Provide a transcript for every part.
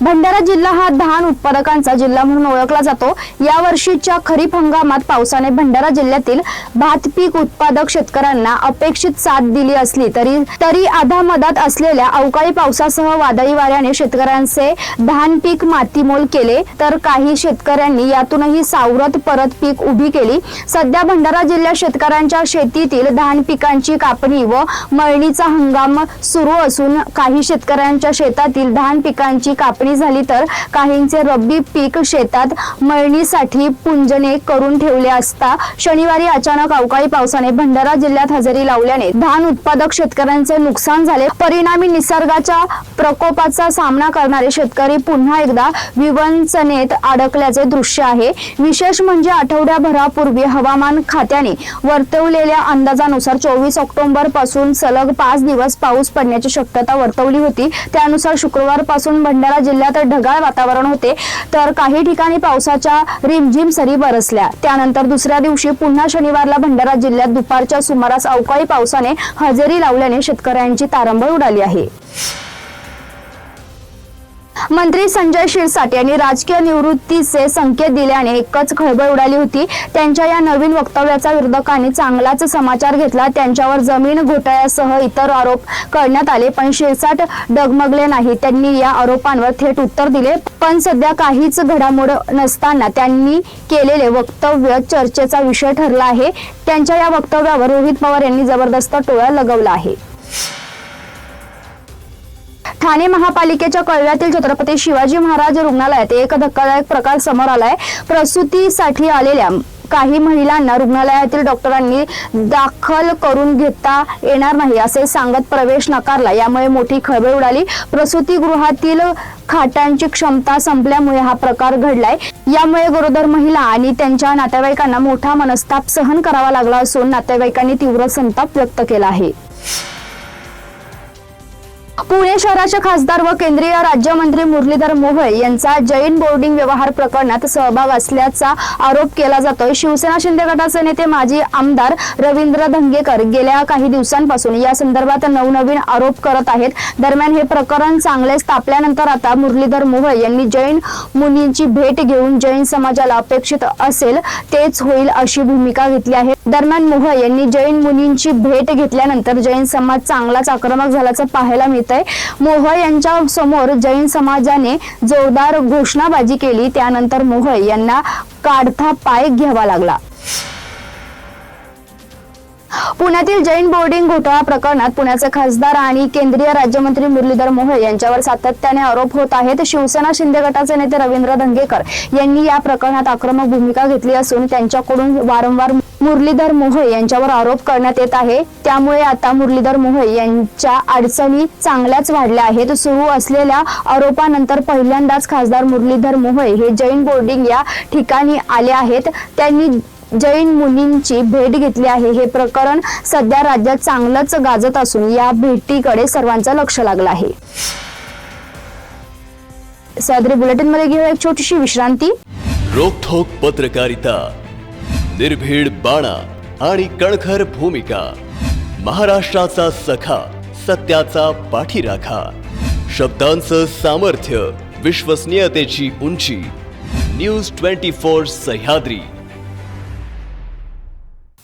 भंडारा जिल्हा हा धान उत्पादकांचा जिल्हा म्हणून ओळखला जातो. या वर्षीच्या खरीप हंगामात पावसाने भंडारा जिल्ह्यातील भात पीक उत्पादक शेतकऱ्यांना अपेक्षित साथ दिली असली तरी तरी आधामधात असलेल्या अवकाळी पावसासह वादळी वाऱ्याने शेतकऱ्यांचे धान पीक मातीमोल केले तर काही शेतकऱ्यांनी यातूनही सावरत परत पीक उभी केली. सध्या भंडारा जिल्ह्यात शेतकऱ्यांच्या शेतीतील धान पिकांची कापणी व मळणीचा हंगाम सुरू असून काही शेतकऱ्यांच्या शेतातील धान पिकांची कापणी कापणी झाली तर काहींचे रब्बी पीक शेतात मळणीसाठी पुंजने करून ठेवले असता शनिवारी अचानक अवकाळी पावसाने भंडारा जिल्ह्यात हजेरी लावल्याने धान उत्पादक शेतकऱ्यांचे नुकसान झाले. परिणामी निसर्गाच्या प्रकोपाचा सामना करणारे शेतकरी पुन्हा एकदा विवंचनेत अडकल्याचे दृश्य आहे. विशेष म्हणजे आठवड्याभरापूर्वी हवामान खात्याने वर्तवलेल्या अंदाजानुसार चोवीस ऑक्टोबरपासून सलग पाच दिवस पाऊस पडण्याची शक्यता वर्तवली होती. त्यानुसार शुक्रवारपासून भंडारा जिल्ह्यात ढगाळ वातावरण होते तर काही ठिकाणी पावसाच्या रिमझिम सरी बरसल्या. त्यानंतर दुसऱ्या दिवशी पुन्हा शनिवारला भंडारा जिल्ह्यात दुपारच्या सुमारास अवकाळी पावसाने हजेरी लावल्याने शेतकऱ्यांची तारंबळ उडाली आहे. मंत्री संजय शिरसाट यांनी राजकीय निवृत्तीचे संकेत दिल्याने एकच खळबळ उडाली होती. त्यांच्या या नवीन वक्तव्याचा विरोधकांनी चांगलाच समाचार घेतला. त्यांच्यावर जमीन घोटाळ्यासह इतर आरोप करण्यात आले पण शिरसाट डगमगले नाही. त्यांनी या आरोपांवर थेट उत्तर दिले. पण सध्या काहीच घडामोड नसताना त्यांनी केलेले वक्तव्य चर्चेचा विषय ठरला आहे. त्यांच्या या वक्तव्यावर रोहित पवार यांनी जबरदस्त टोळा लगवला आहे. ठाणे महापालिकेच्या कळव्यातील छत्रपती शिवाजी महाराज रुग्णालयात एक धक्कादायक प्रकार समोर आलाय. प्रसूतीसाठी आलेल्या काही महिलांना रुग्णालयातील डॉक्टरांनी दाखल करून घेता येणार नाही असे सांगत प्रवेश नाकारला. यामुळे मोठी खळबळ उडाली. प्रसूतीगृहातील खाटांची क्षमता संपल्यामुळे हा प्रकार घडलाय. यामुळे गरोदर महिला आणि त्यांच्या नातेवाईकांना मोठा मनस्ताप सहन करावा लागला असून नातेवाईकांनी तीव्र संताप व्यक्त केला आहे. पुणे शहराचे खासदार व केंद्रीय राज्यमंत्री मुरलीधर मोहोळ यांचा जैन बोर्डिंग व्यवहार प्रकरणात सहभाग असल्याचा आरोप केला जातोय. शिवसेना शिंदे गटाचे नेते माजी आमदार रवींद्र धंगेकर गेल्या काही दिवसांपासून या संदर्भात नवनवीन आरोप करत आहेत. दरम्यान हे प्रकरण चांगलेच तापल्यानंतर आता मुरलीधर मोहोळ यांनी जैन मुनींची भेट घेऊन जैन समाजाला अपेक्षित असेल तेच होईल अशी भूमिका घेतली आहे. दरम्यान मोह यांनी जैन मुनींची भेट घेतल्यानंतर जैन समाज चांगलाच आक्रमक झाल्याचं पाहायला मिळत आहे मोह यांच्या समोर जैन समाजाने जोरदार घोषणाबाजी केली. त्यानंतर मोह यांना काढता पाय घ्यावा लागला. पुण्यातील जैन बोर्डिंग घोटाळा प्रकरणात पुण्याचे खासदार आणि केंद्रीय राज्यमंत्री मुरलीधर मोहोळ यांच्यावर सातत्याने आरोप होत आहेत. शिवसेना शिंदे गटाचे नेते रवींद्र धंगेकर यांनी या प्रकरणात आक्रमक भूमिका घेतली असून त्यांच्याकडून वारंवार मुरलीधर मोहोळ यांच्यावर आरोप करण्यात येत आहे. त्यामुळे आता मुरलीधर मोहोळ यांच्या अडचणी चांगल्याच वाढल्या आहेत. सुरू असलेल्या आरोपानंतर पहिल्यांदाच खासदार मुरलीधर मोहोळ हे जैन बोर्डिंग या ठिकाणी आले आहेत. त्यांनी जैन मुनींची भेट घेतली आहे. हे प्रकरण सध्या राज्यात चांगलंच गाजत असून या भेटीकडे सर्वांचं लक्ष लागलं आहे. सदरी बुलेटिनमध्ये घेऊ एक छोटीशी विश्रांती. रोखोक पत्रकारिता निर्भीड बाणा आणि कणखर भूमिका महाराष्ट्राचा सखा सत्याचा पाठीराखा शब्दांचं सामर्थ्य विश्वसनीयतेची उंची न्यूज ट्वेंटी फोर सह्याद्री.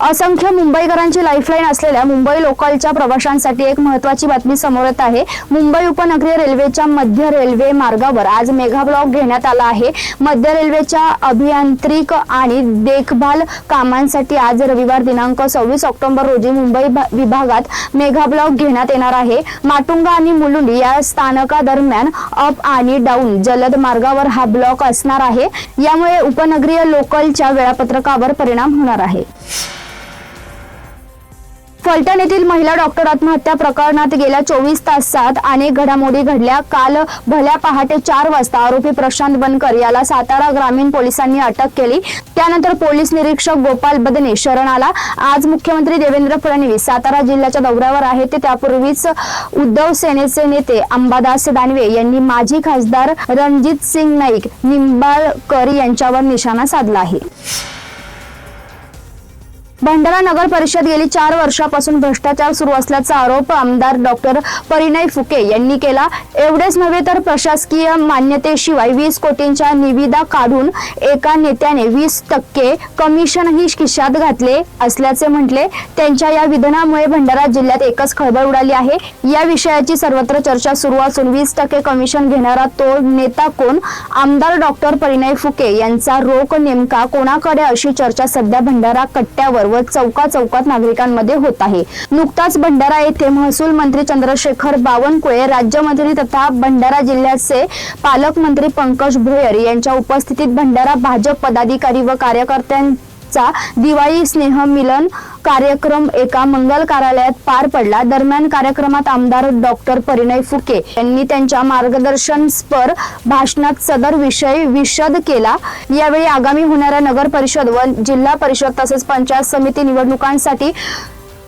असंख्य मुंबईकरांची लाईफलाईन असलेल्या मुंबई लोकलच्या प्रवाशांसाठी एक महत्वाची बातमी समोर येत आहे. मुंबई उपनगरीय रेल्वेच्या मध्य रेल्वे मार्गावर आज मेगा ब्लॉक घेण्यात आला आहे. मध्य रेल्वेच्या अभियांत्रिक आणि देखभाल कामांसाठी आज रविवार दिनांक सव्वीस ऑक्टोबर रोजी मुंबई भा- विभागात मेगा ब्लॉक घेण्यात येणार आहे. माटुंगा आणि मुलुंडी या स्थानकादरम्यान अप आणि डाऊन जलद मार्गावर हा ब्लॉक असणार आहे. यामुळे उपनगरीय लोकलच्या वेळापत्रकावर परिणाम होणार आहे. फलटण येथील महिला डॉक्टर आत्महत्या प्रकरणात गेल्या चोवीस तासात अनेक घडामोडी घडल्या. काल भल्या पहाटे चार वाजता आरोपी प्रशांत बनकर याला सातारा ग्रामीण पोलिसांनी अटक केली. त्यानंतर पोलीस निरीक्षक गोपाल बदने शरण आला. आज मुख्यमंत्री देवेंद्र फडणवीस सातारा जिल्ह्याच्या दौऱ्यावर आहेत. ते त्यापूर्वीच उद्धव सेनेचे नेते अंबादास दानवे यांनी माजी खासदार रणजित सिंग नाईक निंबाळकर यांच्यावर निशाणा साधला आहे. भंडारा नगर परिषद गेली चार वर्षापासून भ्रष्टाचार सुरू असल्याचा आरोप आमदार डॉक्टर परिणय फुके यांनी केला. एवढेच नव्हे तर प्रशासकीय मान्यतेशिवाय वीस कोटींच्या निविदा काढून एका नेत्याने वीस टक्के कमिशनही खिशात घातले असल्याचे म्हटले. त्यांच्या या विधानामुळे भंडारा जिल्ह्यात एकच खळबळ उडाली आहे. या विषयाची सर्वत्र चर्चा सुरू असून वीस टक्के कमिशन घेणारा तो नेता कोण? आमदार डॉक्टर परिणय फुके यांचा रोख नेमका कोणाकडे? अशी चर्चा सध्या भंडारा कट्ट्यावर व चौका चौकात नागरिकांमध्ये होत आहे. नुकताच भंडारा येथे महसूल मंत्री चंद्रशेखर बावनकुळे राज्यमंत्री तथा भंडारा जिल्ह्याचे पालकमंत्री पंकज भोयर यांच्या उपस्थितीत भंडारा भाजप पदाधिकारी व चा दिवाळी स्नेह मिलन कार्यक्रम एका मंगल कार्यालयात पार पडला. दरम्यान कार्यक्रमात आमदार डॉक्टर परिणय फुके यांनी त्यांच्या मार्गदर्शन मार्गदर्शनपर भाषणात सदर विषय विशद केला. यावेळी आगामी होणाऱ्या नगर परिषद व जिल्हा परिषद तसेच पंचायत समिती निवडणुकांसाठी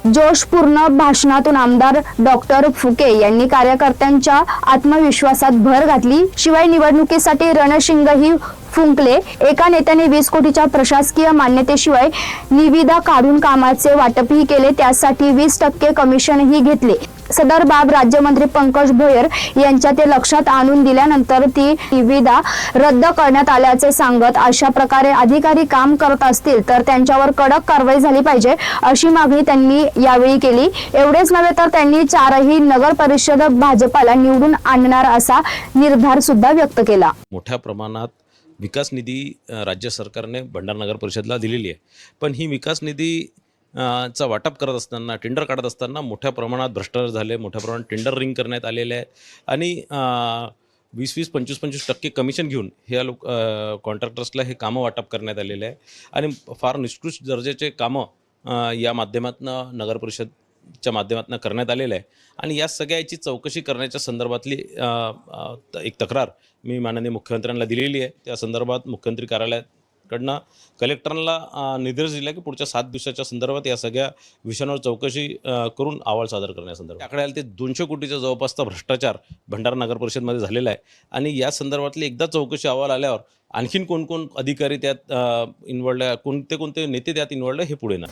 जोशपूर्ण भाषणातून आमदार डॉक्टर फुके यांनी कार्यकर्त्यांच्या आत्मविश्वासात भर घातली. शिवाय निवडणुकीसाठी रणशिंगही फुंकले. एका नेत्याने वीस कोटीच्या प्रशासकीय मान्यतेशिवाय निविदा काढून कामाचे वाटपही केले त्यासाठी वीस टक्के कमिशनही घेतले. सदर बाब राज्यमंत्री पंकज भोयर यांच्या ते लक्षात आणून दिल्यानंतर ती निविदा रद्द करण्यात आल्याचे सांगत अशा प्रकारे अधिकारी काम करत असतील तर त्यांच्यावर कडक कारवाई झाली पाहिजे अशी मागणी त्यांनी यावेळी केली. एवढेच नव्हे तर त्यांनी चारही नगर परिषद भाजपाला निवडून आणणार असा निर्धार सुद्धा व्यक्त केला. मोठ्या प्रमाणात विकास निधी राज्य सरकारने भंडारा नगर परिषदला दिलेली आहे. पण ही विकास निधी चा वाटप करत असताना टेंडर काढत असताना मोठ्या प्रमाणात भ्रष्टाचार झाले मोठ्या प्रमाणात टेंडर रिंग करण्यात आलेले आहे आणि वीस वीस पंचवीस पंचवीस टक्के कमिशन घेऊन ह्या लोक कॉन्ट्रॅक्टर्सला हे कामं वाटप करण्यात आलेले आहे. आणि फार निष्कृष्ट दर्जाचे कामं या माध्यमातून नगर च्या माध्यमातून करण्यात आलेलं आहे. आणि या सगळ्याची चौकशी करण्याच्या संदर्भातली एक तक्रार मी माननीय मुख्यमंत्र्यांना दिलेली आहे. त्या संदर्भात मुख्यमंत्री कार्यालयाकडनं कलेक्टरांना निर्देश दिला की पुढच्या सात दिवसाच्या संदर्भात या सगळ्या विषयांवर चौकशी करून अहवाल सादर करण्यासंदर्भात त्याकडे आले ते दोनशे कोटीच्या जवळपासचा भ्रष्टाचार भंडारा नगर परिषदमध्ये झालेला आहे. आणि या संदर्भातली एकदा चौकशी अहवाल आल्यावर आणखीन कोणकोण अधिकारी त्यात इन्वॉल्ड आहे कोणते कोणते नेते त्यात इन्वॉल्ड आहे हे पुढे ना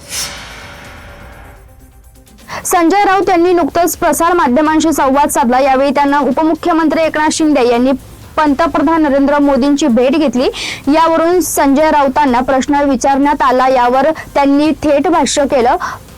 संजय राऊत यांनी नुकतंच प्रसार माध्यमांशी संवाद साधला. यावेळी त्यांना उपमुख्यमंत्री एकनाथ शिंदे यांनी पंतप्रधान नरेंद्र मोदींची भेट घेतली. यावरून संजय राऊतांना प्रश्न विचारण्यात आला. यावर त्यांनी थेट भाष्य केलं.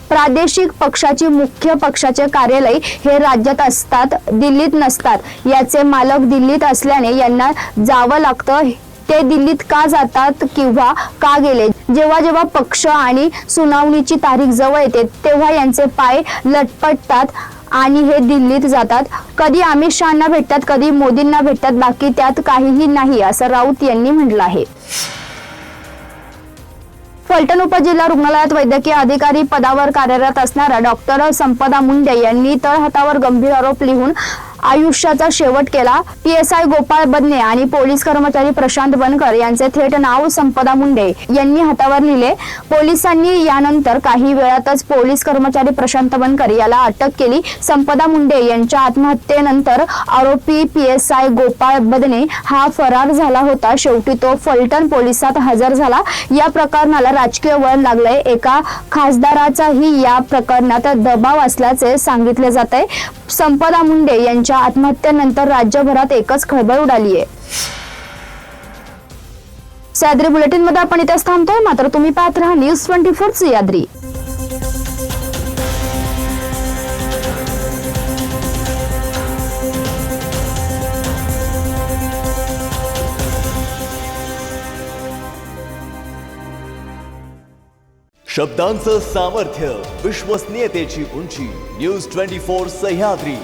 प्रादेशिक पक्षाची मुख्य पक्षाचे कार्यालय हे राज्यात असतात दिल्लीत नसतात. याचे मालक दिल्लीत असल्याने यांना जावं लागतं. ते दिल्लीत का जातात किंवा का गेले? जेव्हा जेव्हा पक्ष आणि सुनावणीची तारीख जवळ येते तेव्हा यांचे पाय लटपटतात आणि हे दिल्लीत जातात. कधी अमित शहाना भेटतात कधी मोदींना भेटतात बाकी त्यात काहीही नाही असं राऊत यांनी म्हटलं आहे. फलटण उपजिल्हा रुग्णालयात वैद्यकीय अधिकारी पदावर कार्यरत असणाऱ्या डॉक्टर संपदा मुंडे यांनी तळहातावर गंभीर आरोप लिहून आयुष्याचा शेवट केला. पीएसआय गोपाळ बदने आणि पोलीस कर्मचारी प्रशांत बनकर यांचे थेट नाव संपदा मुंडे यांनी हातावर लिहिले. पोलिसांनी यानंतर काही वेळातच पोलीस कर्मचारी प्रशांत बनकर याला अटक केली. संपदा मुंडे यांच्या आत्महत्येनंतर आरोपी पीएसआय गोपाळ बदने हा फरार झाला होता. शेवटी तो फलटण पोलिसात हजर झाला. या प्रकरणाला राजकीय वळण लागलंय. एका खासदाराचाही या प्रकरणात दबाव असल्याचे सांगितले जात आहे संपदा मुंडे यांच्या यांच्या आत्महत्येनंतर राज्यभरात एकच खळबळ उडाली आहे सह्याद्री बुलेटिनमध्ये आपण इथेच थांबतोय. मात्र तुम्ही पाहत राहा न्यूज ट्वेंटी फोर सह्याद्री. शब्दांचं सामर्थ्य विश्वसनीयतेची उंची न्यूज ट्वेंटी फोर सह्याद्री.